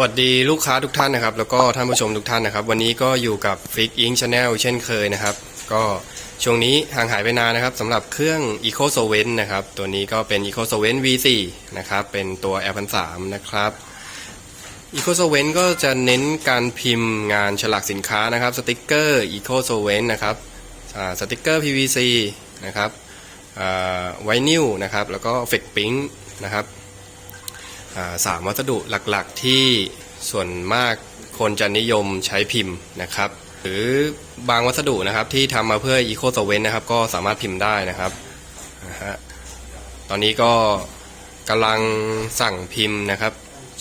วัสดีลูกค้าทุกท่านนะครับ แล้วก็ท่านผู้ชมทุกท่านนะครับ วันนี้ก็อยู่กับ f i x Ink Channel เช่นเคยนะครับ ก็ช่วงนี้ห่างหายไปนานนะครับสำหรับเครื่อง Eco s o v e n นะครับ ตัวนี้ก็เป็น Eco s o v e n V4 นะครับ เป็นตัว L 1 3นะครับ Eco s o v e n ก็จะเน้นการพิมพ์งานฉลากสินค้านะครับสติกเกอร์ Eco s o v e n นะครับสติกเกอร์ PVC นะครับไวนิลนะครับ แล้วก็เฟกปิ้งนะครับ สามวัสดุหลักๆที่ส่วนมากคนจะนิยมใช้พิมพ์นะครับ หรือบางวัสดุนะครับที่ทำมาเพื่อ Eco s o v e n t นะครับ ก็สามารถพิมพ์ได้นะครับนะฮะตอนนี้ก็กำลังสั่งพิมพ์นะครับ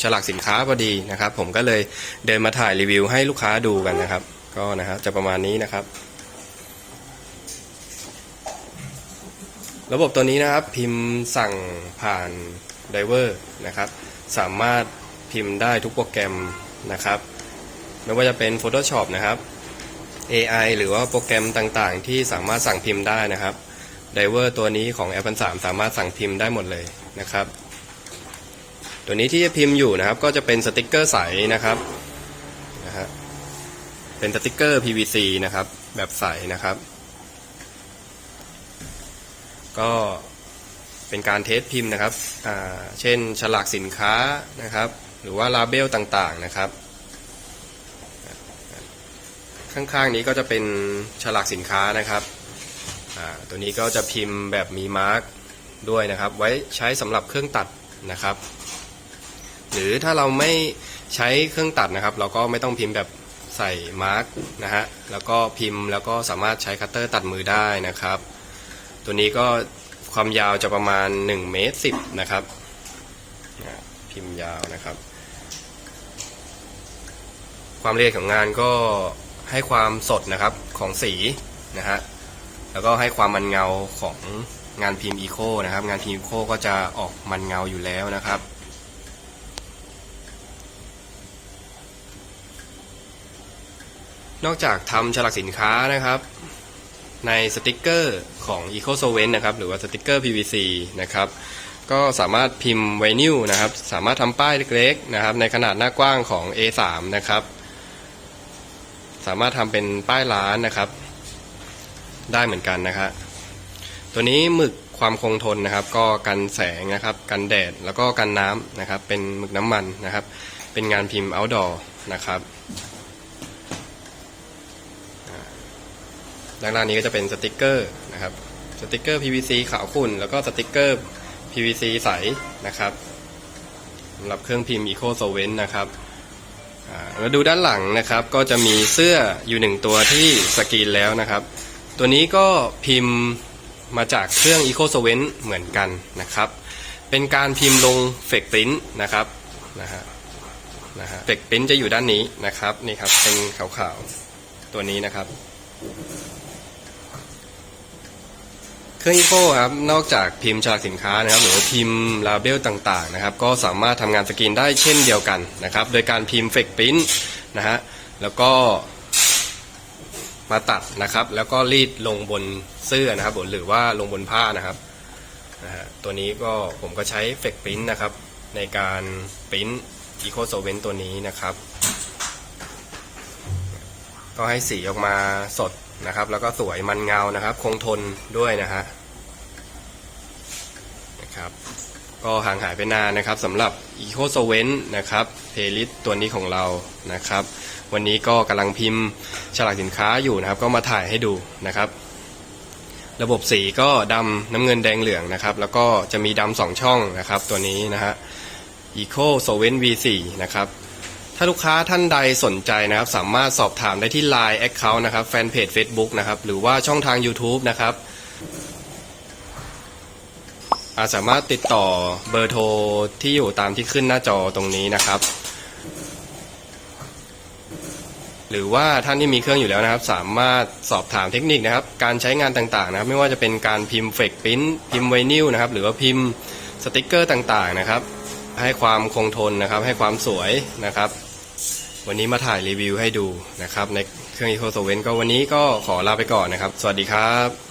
ฉลากสินค้าพอดีนะครับ ผมก็เลยเดินมาถ่ายรีวิวให้ลูกค้าดูกันนะครับ ก็นะฮะจะประมาณนี้นะครับ ระบบตัวนี้นะครับพิมพ์สั่งผ่าน ไดเวอร์นะครับ สามารถพิมพ์ได้ทุกโปรแกรมนะครับ ไม่ว่าจะเป็น Photoshop นะครับ AI หรือว่าโปรแกรมต่างๆ ที่สามารถสั่งพิมพ์ได้นะครับไดเวอร์ตัวนี้ของ Apple 3สามารถสั่งพิมพ์ได้หมดเลยนะครับ ตัวนี้ที่จะพิมพ์อยู่นะครับ ก็จะเป็นสติกเกอร์ใสนะครับนะฮะเป็นสติกเกอร์ PVC นะครับ แบบใสนะครับ ก็ เป็นการเทสพิมพ์นะครับ เช่นฉลากสินค้านะครับ หรือว่าลาเบลต่างๆนะครับ ข้างๆนี้ก็จะเป็นฉลากสินค้านะครับ ตัวนี้ก็จะพิมพ์แบบมีมาร์กด้วยนะครับ ไว้ใช้สำหรับเครื่องตัดนะครับ หรือถ้าเราไม่ใช้เครื่องตัดนะครับ เราก็ไม่ต้องพิมพ์แบบใส่มาร์กนะฮะ แล้วก็พิมพ์แล้วก็สามารถใช้คัตเตอร์ตัดมือได้นะครับ ตัวนี้ก็ ความยาวจะประมาณ1เมตร10นะครับ พิมพ์ยาวนะครับ ความละเอียดของงานก็ให้ความสดนะครับของสีนะฮะแล้วก็ให้ความมันเงาของงานพิมพ์อีโคนะครับ งานพิมพ์อีโคก็จะออกมันเงาอยู่แล้วนะครับนอกจากทำฉลากสินค้านะครับ ในสติกเกอร์ของ Eco s o v e n t นะครับหรือว่าสติกเกอร์ PVC นะครับก็สามารถพิมพ์ไวนิลนะครับสามารถทำป้ายเล็กๆนะครับในขนาดหน้ากว้างของ A3 นะครับสามารถทำเป็นป้ายร้านนะครับ ได้เหมือนกันนะครับตัวนี้หมึกความคงทนนะครับ ก็กันแสงนะครับกันแดดแล้วก็กันน้ำนะครับเป็นหมึกน้ำมันนะครับ เป็นงานพิมพ์ outdoor นะครับ ด้านล่างนี้ก็จะเป็นสติกเกอร์นะครับสติกเกอร์ PVC ขาวขุ่นแล้วก็สติกเกอร์ PVC ใสนะครับสำหรับเครื่องพิมพ์ Eco s o v e n t นะครับมาดูด้านหลังนะครับก็จะมีเสื้ออยู่หนึ่งตัวที่สกรีนแล้วนะครับ ตัวนี้ก็พิมพ์มาจากเครื่อง Eco s o v e n t เหมือนกันนะครับ เป็นการพิมพ์ลงเฟกปริ้นนะครับนะฮะนะฮะเฟกปริ้นจะอยู่ด้านนี้นะครับนี่ครับเป็นขาวๆตัวนี้นะครับ เครื่องอีโคครับนอกจากพิมพ์ฉลากสินค้านะครับหรือพิมพ์ลาเบลต่างๆนะครับก็สามารถทำงานสกรีนได้เช่นเดียวกันนะครับโดยการพิมพ์เฟกปริ้นนะฮะแล้วก็มาตัดนะครับ แล้วก็รีดลงบนเสื้อนะครับหรือว่าลงบนผ้านะครับนะฮะตัวนี้ก็ผมก็ใช้เฟกปริ้นนะครับในการปริ้นอีโคโซเวนตัวนี้นะครับ ก็ให้สีออกมาสดนะครับ แล้วก็สวยมันเงานะครับ คงทนด้วยนะฮะนะครับ ก็ห่างหายไปนานนะครับสำหรับ Eco s o v e n t นะครับเพลิสตัวนี้ของเรานะครับ วันนี้ก็กำลังพิมพ์ฉลากสินค้าอยู่นะครับ ก็มาถ่ายให้ดูนะครับ ระบบสีก็ดำน้ำเงินแดงเหลืองนะครับ แล้วก็จะมีดำสองช่องนะครับ ตัวนี้นะฮะ Eco s o v e n t V4 นะครับ ถ้าลูกค้าท่านใดสนใจนะครับ สามารถสอบถามได้ที่ Line Account นะครับแฟนเพจ Facebook นะครับ หรือว่าช่องทาง YouTube นะครับอาจสามารถติดต่อเบอร์โทรที่อยู่ตามที่ขึ้นหน้าจอตรงนี้นะครับ หรือว่าท่านที่มีเครื่องอยู่แล้วนะครับ สามารถสอบถามเทคนิคนะครับ การใช้งานต่างๆนะครับ ไม่ว่าจะเป็นการพิมพ์เฟกพิมพ์ไวนิลนะครับ หรือว่าพิมพ์สติกเกอร์ต่างๆนะครับ ให้ความคงทนนะครับ ให้ความสวยนะครับ วันนี้มาถ่ายรีวิวให้ดูนะครับ ในเครื่องอีโคโซเวนก็วันนี้ก็ขอลาไปก่อนนะครับ สวัสดีครับ